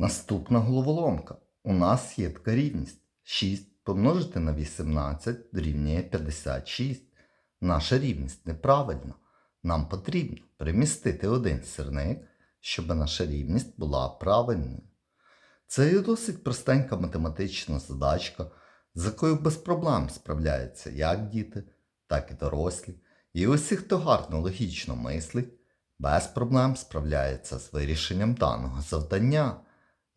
Наступна головоломка. У нас є така рівність. 6 помножити на 18 дорівнює 56. Наша рівність неправильна. Нам потрібно перемістити один сірник, щоб наша рівність була правильною. Це є досить простенька математична задачка, з якою без проблем справляються як діти, так і дорослі. І усі, хто гарно логічно мислить, без проблем справляється з вирішенням даного завдання.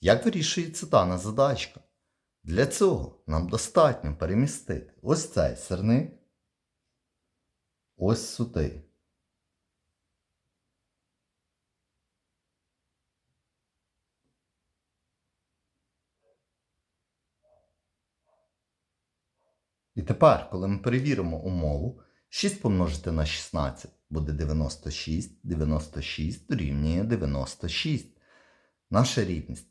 Як вирішується дана задачка? Для цього нам достатньо перемістити ось цей сирник ось сюди. І тепер, коли ми перевіримо умову, 6 помножити на 16 буде 96, 96 дорівнює 96. Наша рівність